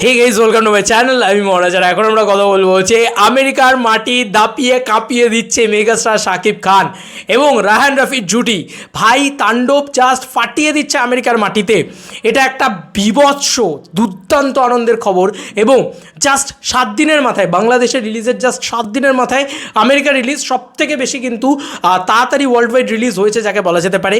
Hey guys welcome to my channel আমি মহারাজ। আর এখন আমরা কথা বলব যে আমেরিকার মাটি দাপিয়ে, কাঁপিয়ে দিচ্ছে মেগাস্টার শাকিব খান এবং রাহান রফির জুটি। ভাই তাণ্ডব জাস্ট ফাটিয়ে দিচ্ছে আমেরিকার মাটিতে। এটা একটা বিভৎস, দুর্দান্ত আনন্দের খবর এবং জাস্ট সাত দিনের মাথায়, বাংলাদেশের রিলিজের জাস্ট সাত দিনের মাথায় আমেরিকা রিলিজ সব থেকে বেশি কিন্তু তাড়াতাড়ি ওয়ার্ল্ড ওয়াইড রিলিজ হয়েছে যাকে বলা যেতে পারে।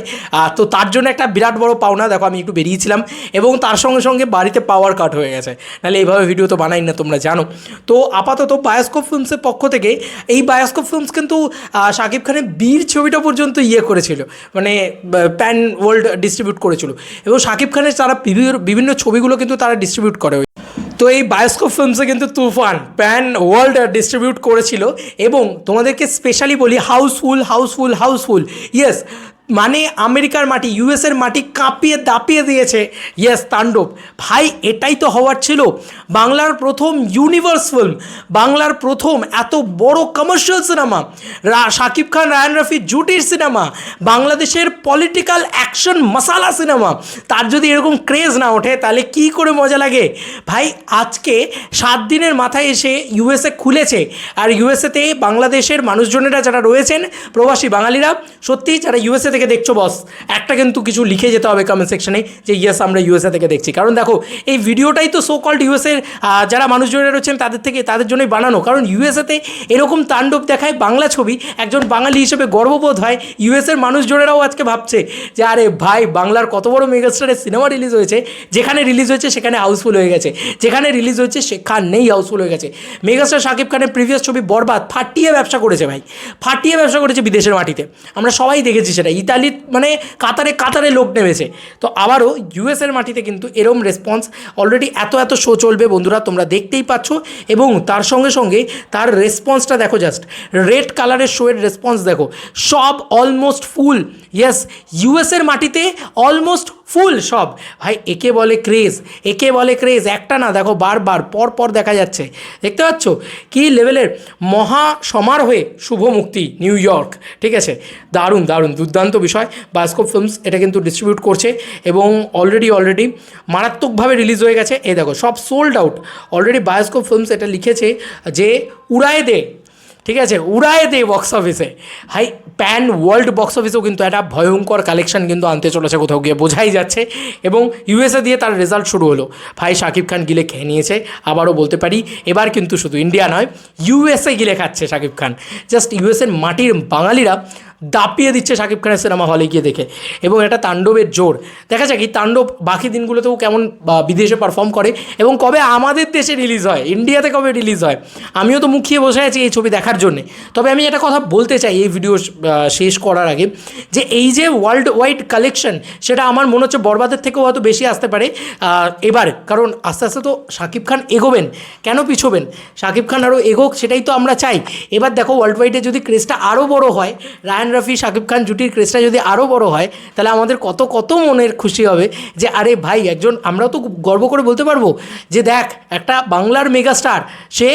তো তার জন্য একটা বিরাট বড় পাওনা। দেখো, আমি একটু বেরিয়েছিলাম এবং তার সঙ্গে সঙ্গে বাড়িতে পাওয়ার কাট হয়ে গেছে। নাহলে এইভাবে ভিডিও তো বানাই না তোমরা, জানো। তো আপাতত বায়োস্কোপ ফিল্মসের পক্ষ থেকে এই বায়োস্কোপ ফিল্মস কিন্তু শাকিব খানের বীর ছবিটা পর্যন্ত ইয়ে করেছিল মানে প্যান ওয়ার্ল্ড ডিস্ট্রিবিউট করেছিল। এবং শাকিব খানের তারা বিভিন্ন ছবিগুলো কিন্তু তারা ডিস্ট্রিবিউট করে তো এই বায়োস্কোপ ফিল্মসে কিন্তু তুফান প্যান ওয়ার্ল্ড ডিস্ট্রিবিউট করেছিল এবং তোমাদেরকে স্পেশালি বলি হাউসফুল হাউসফুল হাউসফুল ইয়েস মানে আমেরিকার মাটি ইউএসের মাটি কাঁপিয়ে দাপিয়ে দিয়েছে। ইয়েস তাণ্ডব। ভাই, এটাই তো হওয়ার ছিল। বাংলার প্রথম ইউনিভার্স ফিল্ম বাংলার প্রথম এত বড় commercial cinema Shakib Khan, Ryan Rafi জুটির সিনেমা বাংলাদেশের পলিটিক্যাল অ্যাকশন মশালা সিনেমা তার যদি এরকম ক্রেজ না ওঠে, তাহলে কি করে মজা লাগে? ভাই, আজকে সাত দিনের মাথায় এসে ইউএসএ খুলেছে। আর ইউএসএতে বাংলাদেশের মানুষজনেরা যারা রয়েছেন, প্রবাসী বাঙালিরা, সত্যিই যারা ইউএসএ থেকে দেখছ বস একটা কিন্তু কিছু লিখে যেতে হবে কমেন্ট সেকশনে যে ইয়েস আমরা ইউএসএ থেকে দেখছি। কারণ দেখো, এই ভিডিওটাই তো সো কল্ড ইউএসএর যারা মানুষজনেরা রয়েছেন, তাদের থেকে, তাদের জন্যই বানানো। কারণ ইউএসএতে এরকম তাণ্ডব দেখায় বাংলা ছবি, একজন বাঙালি হিসেবে গর্ববোধ হয়। ইউএসএর মানুষজনেরাও আজকে ভাবছে যে, আরে ভাই, বাংলার কত বড় মেগাস্টারের সিনেমা রিলিজ হয়েছে, যেখানে রিলিজ হয়েছে সেখানে হাউসফুল হয়ে গেছে, যেখানে রিলিজ হয়েছে সেখানেই হাউসফুল হয়ে গেছে। মেগাস্টার শাকিব খানের প্রিভিয়াস ছবি বরবাদ, ফাটিয়ে ব্যবসা করেছে ভাই, ফাটিয়ে ব্যবসা করেছে বিদেশের মাটিতে। আমরা সবাই দেখেছি সেটা ইতালি মানে কাতারে কাতারে লোক নেমেছে। তো আবারও ইউএসের মাটিতে কিন্তু এরম রেসপন্স অলরেডি এত এত শো চলবে বন্ধুরা, তোমরা দেখতেই পাচ্ছ। এবং তার সঙ্গে সঙ্গে তার রেসপন্সটা দেখো জাস্ট রেড কালারের শোয়ের রেসপন্স দেখো। সব অলমোস্ট ফুল ইয়েস ইউএসের মাটিতে অলমোস্ট ফুল সব। ভাই, একে বলে ক্রেজ একে বলে ক্রেজ একটা না, দেখো বারবার পর পর দেখা যাচ্ছে। দেখতে পাচ্ছ? কী লেভেলের মহা সমারোহে শুভ মুক্তি, নিউ ইয়র্ক। ঠিক আছে? দারুণ দারুণ, দুর্দান্ত বিষয়। বায়োস্কোপ ফিল্মস এটা কিন্তু ডিস্ট্রিবিউট করছে এবং অলরেডি অলরেডি মারাত্মকভাবে রিলিজ হয়ে গেছে। এই দেখো, সব sold out already Bioscope Films এটা লিখেছে যে উড়ায় দে ঠিক আছে, উড়ায় দে বক্স অফিসে হাই প্যান ওয়ার্ল্ড বক্স অফিসেও কিন্তু একটা ভয়ঙ্কর কালেকশন কিন্তু আনতে চলেছে কোথাও গিয়ে, বোঝাই যাচ্ছে। এবং ইউএসএ দিয়ে তার রেজাল্ট শুরু হলো। ভাই, শাকিব খান গিলে খেয়ে নিয়েছে, আবারও বলতে পারি, এবার কিন্তু শুধু ইন্ডিয়া নয় ইউএসএ গিলে খাচ্ছে শাকিব খান। জাস্ট ইউএসএর মাটির বাঙালিরা দাপিয়ে দিচ্ছে শাকিব খানের সিনেমা হলে গিয়ে দেখে। এবং এটা তাণ্ডবের জোর। দেখা যাক, এই তাণ্ডব বাকি দিনগুলোতেও কেমন বিদেশে পারফর্ম করে এবং কবে আমাদের দেশে রিলিজ হয়, ইন্ডিয়াতে কবে রিলিজ হয়। আমিও তো মুখিয়ে বসে আছি এই ছবি দেখার জন্যে। তবে আমি একটা কথা বলতে চাই এই ভিডিও শেষ করার আগে, যে এই যে ওয়ার্ল্ড ওয়াইড কালেকশন সেটা আমার মনে হচ্ছে বরবাদের থেকেও হয়তো বেশি আসতে পারে এবার। কারণ আস্তে আস্তে তো শাকিব খান এগোবেন, কেন পিছোবেন? শাকিব খান আরও এগোক, সেটাই তো আমরা চাই। এবার দেখো ওয়ার্ল্ড ওয়াইডে যদি ক্রেজটা আরও বড় হয়, রায়ান রফি শাকিব খান জুটির ক্রেজটা যদি আরও বড় হয়, তাহলে আমাদের কত কত মনের খুশি হবে যে, আরে ভাই, একজন আমরাও তো গর্ব করে বলতে পারব যে, দেখ, একটা বাংলার মেগাস্টার, সে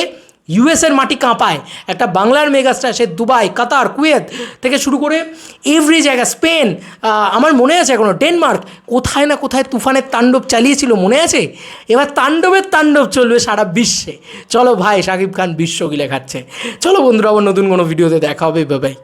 ইউএসের মাটি কাঁপায়। একটা বাংলার মেগাস্টার, সে দুবাই, কাতার, কুয়েত থেকে শুরু করে এভরি জায়গা, স্পেন আমার মনে আছে এখনও, ডেনমার্ক, কোথায় না কোথায় তুফানের তাণ্ডব চালিয়েছিল, মনে আছে? এবার তাণ্ডবের তাণ্ডব চলবে সারা বিশ্বে। চলো ভাই শাকিব খান বিশ্ব গিলে খাচ্ছে। চলো বন্ধুরা, আবার নতুন কোনো ভিডিওতে দেখা হবে বাবাই